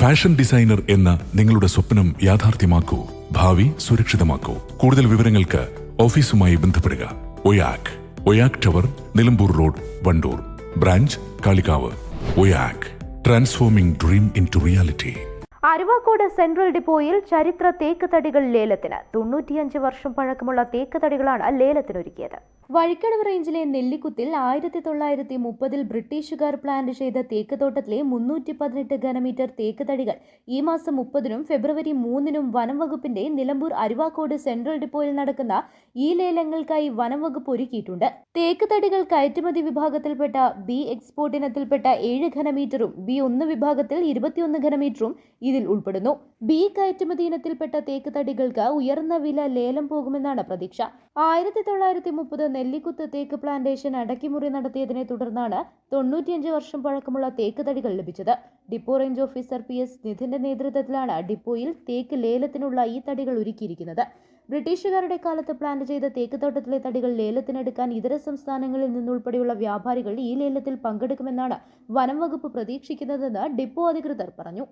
Fashion designer എന്ന നിങ്ങളുടെ സ്വപ്നം യാഥാർത്ഥ്യമാക്കൂ. ഭാവി സുരക്ഷിതമാക്കൂ. കൂടുതൽ വിവരങ്ങൾക്ക് ഓഫീസുമായി ബന്ധപ്പെടുക. Oyak. Oyak tower Nilambur road Wandoor. Branch Kalikavu. Oyak. Transforming dream into reality Aruvakode central ഡിപ്പോയിൽ ചരിത്ര തേക്ക് തടികൾ ലേലത്തിന്. തൊണ്ണൂറ്റിയഞ്ച് വർഷം പഴക്കമുള്ള തേക്ക് തടികളാണ് ലേലത്തിനൊരുക്കിയത്. വഴിക്കടവ് റേഞ്ചിലെ നെല്ലിക്കുത്തിൽ ആയിരത്തി തൊള്ളായിരത്തി മുപ്പതിൽ ബ്രിട്ടീഷുകാർ പ്ലാന്റ് ചെയ്ത തേക്ക് തോട്ടത്തിലെ മുന്നൂറ്റി പതിനെട്ട് ഘനമീറ്റർ തേക്ക് തടികൾ ഈ മാസം മുപ്പതിനും ഫെബ്രുവരി മൂന്നിനും വനം വകുപ്പിന്റെ നിലമ്പൂർ അരുവാക്കോട് സെൻട്രൽ ഡിപ്പോയിൽ നടക്കുന്ന ഈ ലേലങ്ങൾക്കായി വനം വകുപ്പ് ഒരുക്കിയിട്ടുണ്ട്. തേക്ക് തടികൾ കയറ്റുമതി വിഭാഗത്തിൽപ്പെട്ട ബി എക്സ്പോർട്ട് ഇനത്തിൽപ്പെട്ട ഏഴ് ഘനമീറ്ററും ബി ഒന്ന് വിഭാഗത്തിൽ ഇരുപത്തിയൊന്ന് ഘനമീറ്ററും ഇതിൽ ഉൾപ്പെടുന്നു. ബി കയറ്റുമതി ഇനത്തിൽപ്പെട്ട തേക്ക് തടികൾക്ക് ഉയർന്ന വില ലേലം പോകുമെന്നാണ് പ്രതീക്ഷ. ആയിരത്തി തൊള്ളായിരത്തി മുപ്പത് നെല്ലിക്കുത്ത് തേക്ക് പ്ലാന്റേഷൻ അടക്കിമുറി നടത്തിയതിനെ തുടർന്നാണ് തൊണ്ണൂറ്റിയഞ്ച് വർഷം പഴക്കമുള്ള തേക്ക് തടികൾ ലഭിച്ചത്. Depot range officer P S നിധിന്റെ നേതൃത്വത്തിലാണ് ഡിപ്പോയിൽ തേക്ക് ലേലത്തിനുള്ള ഈ തടികൾ ഒരുക്കിയിരിക്കുന്നത്. ബ്രിട്ടീഷുകാരുടെ കാലത്ത് പ്ലാൻ ചെയ്ത തേക്ക് തോട്ടത്തിലെ തടികൾ ലേലത്തിനെടുക്കാൻ ഇതര സംസ്ഥാനങ്ങളിൽ നിന്നുൾപ്പെടെയുള്ള വ്യാപാരികൾ ഈ ലേലത്തിൽ പങ്കെടുക്കുമെന്നാണ് വനം വകുപ്പ് പ്രതീക്ഷിക്കുന്നതെന്ന് ഡിപ്പോ അധികൃതർ പറഞ്ഞു.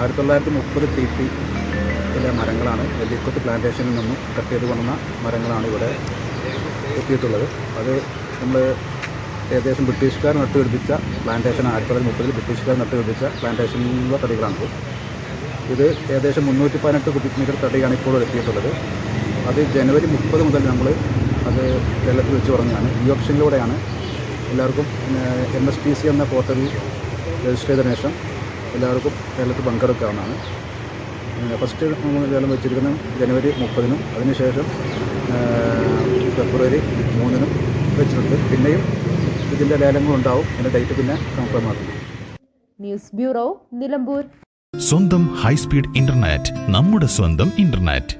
ആയിരത്തി തൊള്ളായിരത്തി മുപ്പത് പിയിലെ മരങ്ങളാണ്. വെല്ലിക്കുത്ത് പ്ലാന്റേഷനിൽ നിന്നും കട്ട് ചെയ്ത് കൊണ്ടുവന്ന മരങ്ങളാണ് ഇവിടെ എത്തിയിട്ടുള്ളത്. അത് നമ്മൾ ഏകദേശം ബ്രിട്ടീഷുകാർ നട്ടുപിടിപ്പിച്ച പ്ലാന്റേഷൻ ആയിരത്തി തൊള്ളായിരത്തി മുപ്പതിൽ ബ്രിട്ടീഷുകാർ നട്ടുപിടിപ്പിച്ച പ്ലാന്റേഷനിലുള്ള തടികളാണിത്. ഇത് ഏകദേശം മുന്നൂറ്റി പതിനെട്ട് കുബിക് മീറ്റർ തടിയാണ് ഇപ്പോൾ എത്തിയിട്ടുള്ളത്. അത് ജനുവരി മുപ്പത് മുതൽ നമ്മൾ അത് കേരളത്തിൽ വെച്ച് തുടങ്ങുകയാണ്. ഈ ഓപ്ഷനിലൂടെയാണ് എല്ലാവർക്കും എം എസ് ടി സി എന്ന പോർട്ടലിൽ രജിസ്റ്റർ ചെയ്തതിനു ശേഷം എല്ലാവർക്കും കേരളത്തിൽ പങ്കെടുക്കാവുന്നതാണ്. ഫസ്റ്റ് നമ്മൾ ലേലം വെച്ചിരിക്കുന്നത് ജനുവരി മുപ്പതിനും അതിനുശേഷം ഫെബ്രുവരി മൂന്നിനും വെച്ചിട്ടുണ്ട്. പിന്നെയും ഇതിന്റെ ലേലങ്ങളുണ്ടാവും അതിന്റെ ഡേറ്റ് പിന്നെ കൺഫേം ആക്കും ന്യൂസ് ബ്യൂറോ നിലമ്പൂർ. സ്വന്തം ഹൈസ്പീഡ് ഇന്റർനെറ്റ് നമ്മുടെ സ്വന്തം ഇന്റർനെറ്റ്